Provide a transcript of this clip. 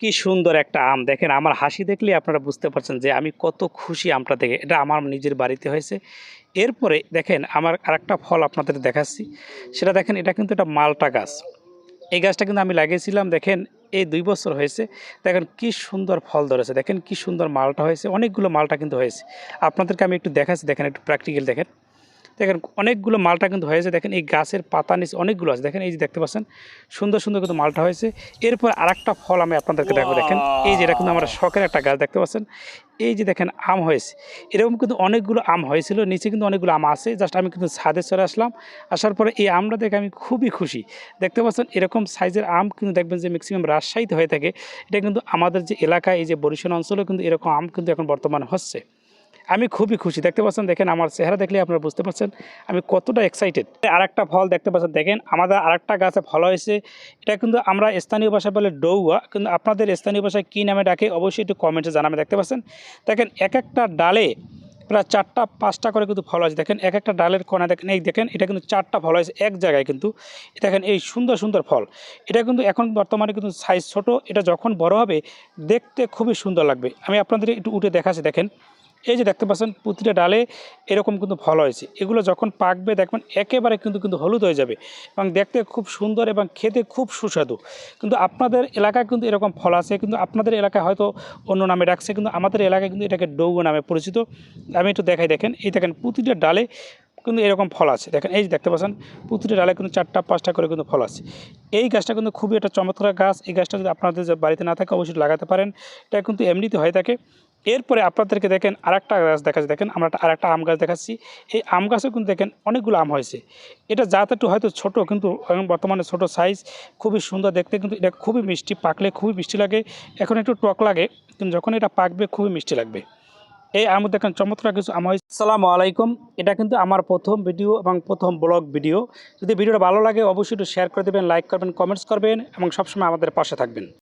কি সুন্দর একটা আম। দেখেন, আমার হাসি দেখলে আপনারা বুঝতে পারছেন যে আমি কত খুশি আমটা দেখে। এটা আমার নিজের বাড়িতে হয়েছে। এরপরে দেখেন, আমার আরেকটা ফল আপনাদের দেখাচ্ছি। সেটা দেখেন, এটা কিন্তু একটা মালটা গাছ। এই গাছটা কিন্তু আমি লাগিয়েছিলাম, দেখেন, এই দুই বছর হয়েছে। দেখেন, কি সুন্দর ফল ধরেছে। দেখেন, কি সুন্দর মালটা হয়েছে। অনেকগুলো মালটা কিন্তু হয়েছে। আপনাদেরকে আমি একটু দেখাচ্ছি। দেখেন, একটু প্র্যাকটিক্যাল দেখেন। দেখেন অনেকগুলো মালটা কিন্তু হয়েছে। দেখেন এই গাছের পাতা নিচে অনেকগুলো আছে। দেখেন এই যে দেখতে পাচ্ছেন, সুন্দর সুন্দর কিন্তু মালটা হয়েছে। এরপর আরেকটা ফল আমি আপনাদেরকে দেখো দেখেন, এই যে এটা কিন্তু আমার শখের একটা গাছ দেখতে পাচ্ছেন। এই যে দেখেন আম হয়েছে। এরকম কিন্তু অনেকগুলো আম হয়েছিল। নিচে কিন্তু অনেকগুলো আম আছে। জাস্ট আমি কিন্তু ছাদে চলে আসলাম। আসার পরে এই আমটা দেখে আমি খুবই খুশি। দেখতে পাচ্ছেন, এরকম সাইজের আম কিন্তু দেখবেন যে ম্যাক্সিমাম রাজশাহীতে হয়ে থাকে। এটা কিন্তু আমাদের যে এলাকায়, এই যে বরিশাল অঞ্চলেও কিন্তু এরকম আম কিন্তু এখন বর্তমানে হচ্ছে। আমি খুবই খুশি। দেখতে পাচ্ছেন, দেখেন আমার চেহারা দেখলে আপনারা বুঝতে পারছেন আমি কতটা এক্সাইটেড আর একটা ফল দেখতে পাচ্ছেন, দেখেন আমাদের আরেকটা গাছে ফল হয়েছে। এটা কিন্তু আমরা স্থানীয় ভাষায় বলে ডৌয়া, কিন্তু আপনাদের স্থানীয় ভাষায় কী নামে ডাকে অবশ্যই একটু কমেন্টে জানাবে দেখতে পাচ্ছেন? দেখেন এক একটা ডালে প্রায় চারটা, পাঁচটা করে কিন্তু ফল আছে দেখেন এক একটা ডালের কোনা দেখেন, এই দেখেন, এটা কিন্তু চারটা ফল আছে এক জায়গায় কিন্তু। দেখেন এই সুন্দর সুন্দর ফল। এটা কিন্তু এখন বর্তমানে কিন্তু সাইজ ছোট, এটা যখন বড় হবে, দেখতে খুবই সুন্দর লাগবে। আমি আপনাদের একটু উঠে দেখাচ্ছি, দেখেন। এই যে দেখতে পাচ্ছেন প্রতিটা ডালে এরকম কিন্তু ফল হয়েছে। এগুলো যখন পাকবে দেখবেন একেবারে কিন্তু কিন্তু হলুদ হয়ে যাবে এবং দেখতে খুব সুন্দর এবং খেতে খুব সুস্বাদু। কিন্তু আপনাদের এলাকায় কিন্তু এরকম ফল আছে, কিন্তু আপনাদের এলাকায় হয়তো অন্য নামে ডাকছে, কিন্তু আমাদের এলাকায় কিন্তু এটাকে ডৌগো নামে পরিচিত। আমি একটু দেখাই, দেখেন, এই দেখেন প্রতিটা ডালে কিন্তু এরকম ফল আছে। দেখেন, এই যে দেখতে পাচ্ছেন প্রতিটা ডালে কিন্তু চারটা, পাঁচটা করে কিন্তু ফল আছে। এই গাছটা কিন্তু খুবই একটা চমৎকার গাছ। এই গাছটা যদি আপনাদের বাড়িতে না থাকে, অবশ্যই লাগাতে পারেন। এটা কিন্তু এমনিতে হয়ে থাকে। এরপরে আপনাদেরকে দেখেন আরেকটা গাছ দেখাচ্ছি। দেখেন, আমরা আরেকটা আম গাছ দেখাচ্ছি। এই আম গাছেও কিন্তু দেখেন অনেকগুলো আম হয়েছে। এটা জাত একটু হয়তো ছোট, কিন্তু বর্তমানে ছোট সাইজ খুবই সুন্দর দেখতে, কিন্তু এটা খুবই মিষ্টি, পাকলে খুবই মিষ্টি লাগে। এখন একটু টক লাগে, কিন্তু যখন এটা পাকবে, খুবই মিষ্টি লাগবে। এই আম দেখেন, চমৎকার কিছু আম হয়েছে। আসসালামু আলাইকুম। এটা কিন্তু আমার প্রথম ভিডিও এবং প্রথম ব্লগ ভিডিও। যদি ভিডিওটা ভালো লাগে, অবশ্যই একটু শেয়ার করে দেবেন লাইক করবেন কমেন্টস করবেন এবং সবসময় আমাদের পাশে থাকবেন।